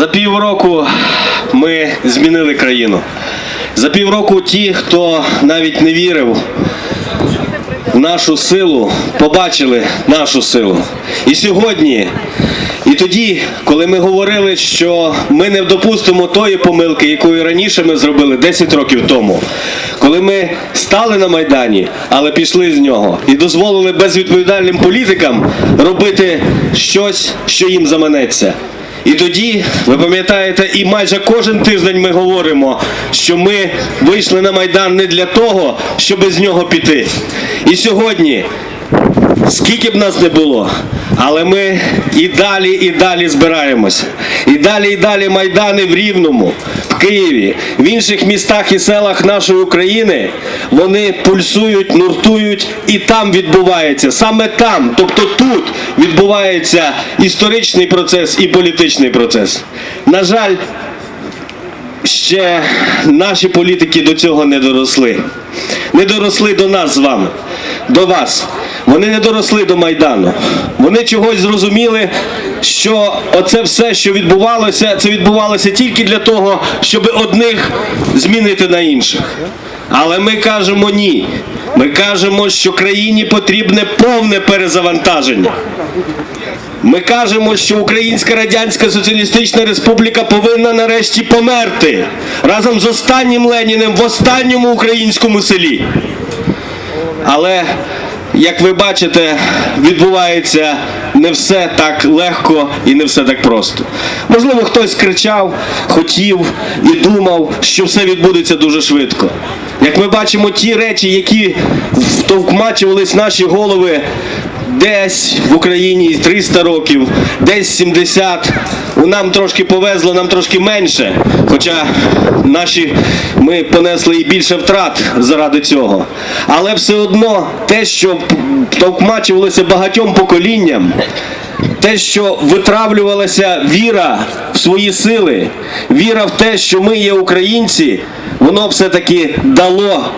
За півроку ми змінили країну. За півроку ті, хто навіть не вірив в нашу силу, побачили нашу силу. І сьогодні, і тоді, коли ми говорили, що ми не допустимо тої помилки, якою раніше ми зробили 10 років тому, коли ми стали на Майдані, але пішли з нього і дозволили безвідповідальним політикам робити щось, що їм заманеться. І тоді, ви пам'ятаєте, і майже кожен тиждень ми говоримо, що ми вийшли на Майдан не для того, щоб з нього піти. І сьогодні, скільки б нас не було, але ми і далі, і далі збираємося. І далі, і далі майдани в Рівному, Києві, в інших містах і селах нашої України, вони пульсують, нуртують, і там відбувається. Саме там, тобто тут відбувається історичний процес і політичний процес. На жаль, ще наші політики до цього не доросли. Не доросли до нас з вами, до вас. Вони не доросли до Майдану. Вони чогось зрозуміли, що оце все, що відбувалося, це відбувалося тільки для того, щоб одних змінити на інших. Але ми кажемо ні. Ми кажемо, що країні потрібне повне перезавантаження. Ми кажемо, що Українська Радянська Соціалістична Республіка повинна нарешті померти разом з останнім Леніним в останньому українському селі. Але, як ви бачите, відбувається не все так легко і не все так просто. Можливо, хтось кричав, хотів і думав, що все відбудеться дуже швидко. Як ми бачимо, ті речі, які втовкмачувались наші голови десь в Україні 300 років, десь 70. Нам трошки повезло, нам трошки менше. Хоча наші ми понесли і більше втрат заради цього. Але все одно те, що втовкмачувалося багатьом поколінням, те, що витравлювалася віра в свої сили, віра в те, що ми є українці, воно все-таки дало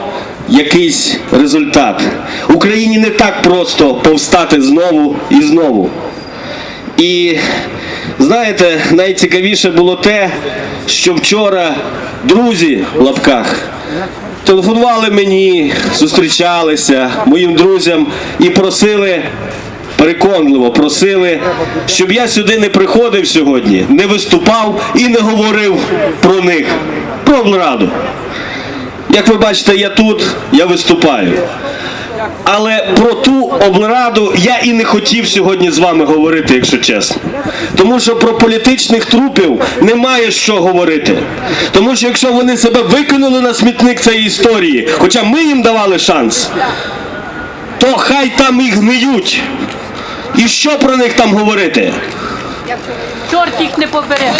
якийсь результат. Україні не так просто повстати знову і знову. І знаєте, найцікавіше було те, що вчора друзі в лапках телефонували мені, зустрічалися моїм друзям і просили. Переконливо просили, щоб я сюди не приходив сьогодні, не виступав і не говорив про них, про облраду. Як ви бачите, я тут, я виступаю. Але про ту облраду я і не хотів сьогодні з вами говорити, якщо чесно. Тому що про політичних трупів немає що говорити. Тому що якщо вони себе викинули на смітник цієї історії, хоча ми їм давали шанс, то хай там і гниють. І що про них там говорити? Чорт їх не побере.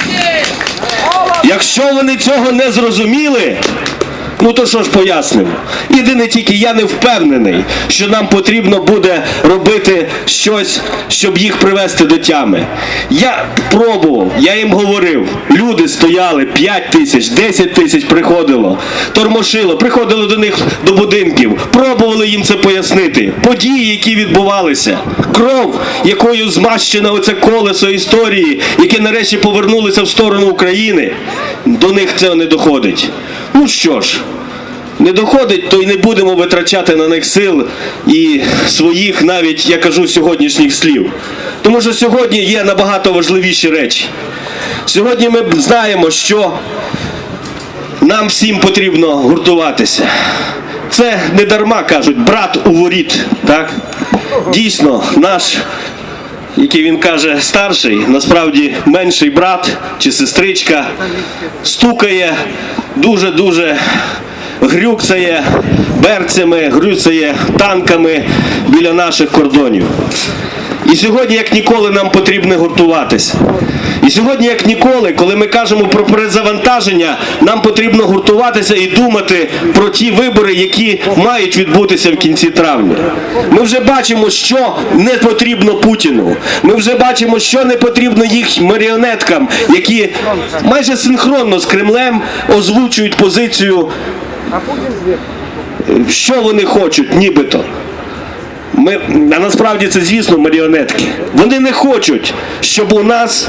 Якщо вони цього не зрозуміли, ну то що ж пояснимо? Єдине тільки я не впевнений, що нам потрібно буде робити щось, щоб їх привести до тями. Я пробував, я їм говорив, люди стояли 5 тисяч, 10 тисяч приходило, тормошило, приходили до них до будинків, пробували їм це пояснити. Події, які відбувалися, кров, якою змащено оце колесо історії, яке нарешті повернулося в сторону України, до них це не доходить. Ну що ж, не доходить, то й не будемо витрачати на них сил і своїх навіть, я кажу, сьогоднішніх слів. Тому що сьогодні є набагато важливіші речі. Сьогодні ми знаємо, що нам всім потрібно гуртуватися. Це не дарма кажуть, брат у воріт. Так? Дійсно, наш, який він каже, старший, насправді менший брат чи сестричка стукає дуже-дуже грюксає берцями, грюксає танками біля наших кордонів. І сьогодні, як ніколи, нам потрібно гуртуватися. І сьогодні, як ніколи, коли ми кажемо про перезавантаження, нам потрібно гуртуватися і думати про ті вибори, які мають відбутися в кінці травня. Ми вже бачимо, що не потрібно Путіну. Ми вже бачимо, що не потрібно їх маріонеткам, які майже синхронно з Кремлем озвучують позицію, що вони хочуть, нібито. Ми, а насправді це, звісно, маріонетки. Вони не хочуть, щоб у нас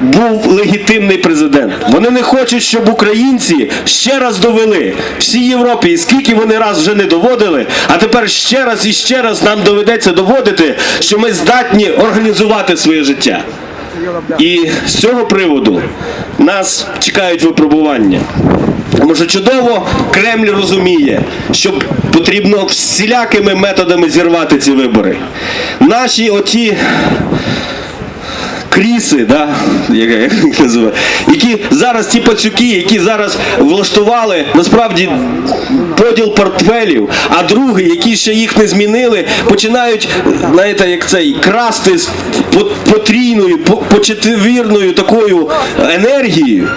був легітимний президент. Вони не хочуть, щоб українці ще раз довели всій Європі, і скільки вони раз вже не доводили, а тепер ще раз і ще раз нам доведеться доводити, що ми здатні організувати своє життя. І з цього приводу нас чекають випробування. Тому що чудово Кремль розуміє, що потрібно всілякими методами зірвати ці вибори. Наші оті кріси, да? як, називають, які зараз ті пацюки, які зараз влаштували насправді поділ портфелів, а другі, які ще їх не змінили, починають, знаєте, як цей красти потрійною, почетвірною такою енергією.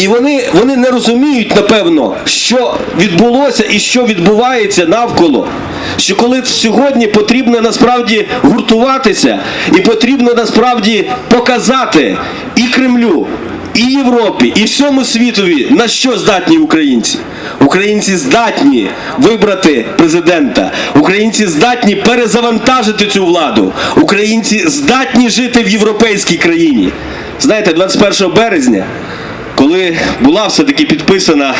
І вони, вони не розуміють, напевно, що відбулося і що відбувається навколо. Що коли сьогодні потрібно насправді гуртуватися, і потрібно насправді показати і Кремлю, і Європі, і всьому світові, на що здатні українці. Українці здатні вибрати президента. Українці здатні перезавантажити цю владу. Українці здатні жити в європейській країні. Знаєте, 21 березня коли була все-таки підписана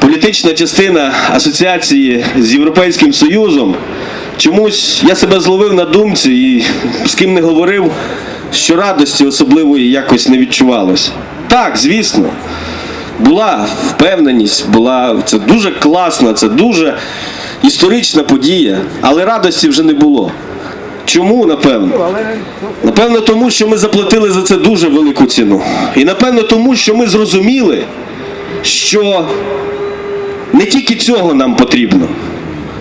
політична частина асоціації з Європейським Союзом, чомусь я себе зловив на думці і з ким не говорив, що радості особливої якось не відчувалося. Так, звісно, була впевненість, була це дуже класно, це дуже історична подія, але радості вже не було. Чому, напевно? Напевно, тому що ми заплатили за це дуже велику ціну. І напевно тому, що ми зрозуміли, що не тільки цього нам потрібно.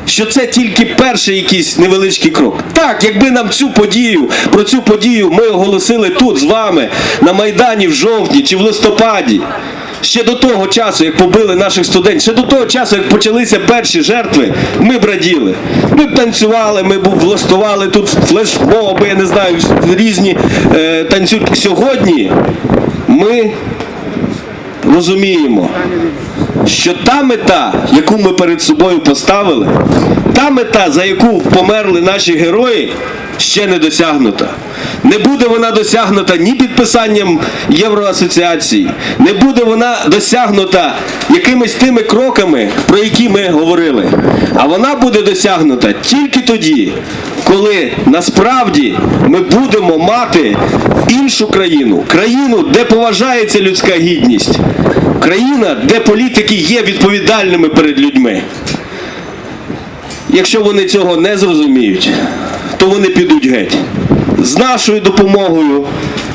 Що це тільки перший якийсь невеличкий крок. Так, якби нам цю подію, про цю подію ми оголосили тут з вами на Майдані в жовтні чи в листопаді. Ще до того часу, як побили наших студентів, ще до того часу, як почалися перші жертви, ми б раділи. Ми танцювали, ми влаштували тут флешмоби, я не знаю, різні е, танцюрки. Сьогодні ми розуміємо, що та мета, яку ми перед собою поставили, та мета, за яку померли наші герої, ще не досягнута. Не буде вона досягнута ні підписанням Євроасоціації, не буде вона досягнута якимись тими кроками, про які ми говорили. А вона буде досягнута тільки тоді, коли насправді ми будемо мати іншу країну, країну, де поважається людська гідність, країна, де політики є відповідальними перед людьми. Якщо вони цього не зрозуміють, то вони підуть геть. З нашою допомогою,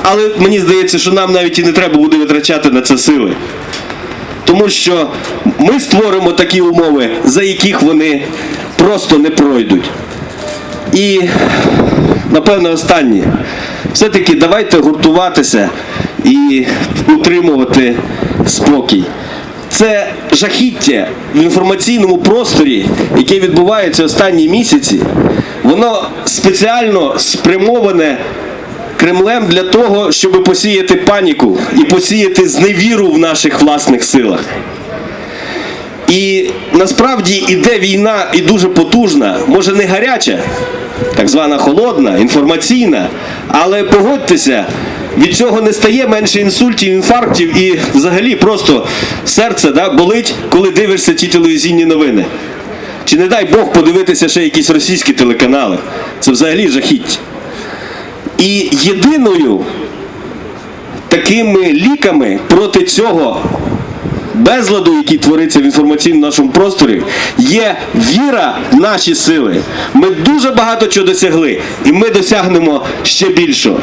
але мені здається, що нам навіть і не треба буде витрачати на це сили. Тому що ми створимо такі умови, за яких вони просто не пройдуть. І напевно останнє. Все-таки давайте гуртуватися і утримувати спокій. Це жахіття в інформаційному просторі, яке відбувається останні місяці, воно спеціально спрямоване Кремлем для того, щоб посіяти паніку і посіяти зневіру в наших власних силах. І насправді іде війна і дуже потужна, може не гаряча, так звана холодна, інформаційна, але погодьтеся, від цього не стає менше інсультів, інфарктів і взагалі просто серце да, болить, коли дивишся ті телевізійні новини. Чи не дай Бог подивитися ще якісь російські телеканали. Це взагалі жахіття. І єдиною такими ліками проти цього безладу, який твориться в інформаційному нашому просторі, є віра в наші сили. Ми дуже багато чого досягли, і ми досягнемо ще більшого.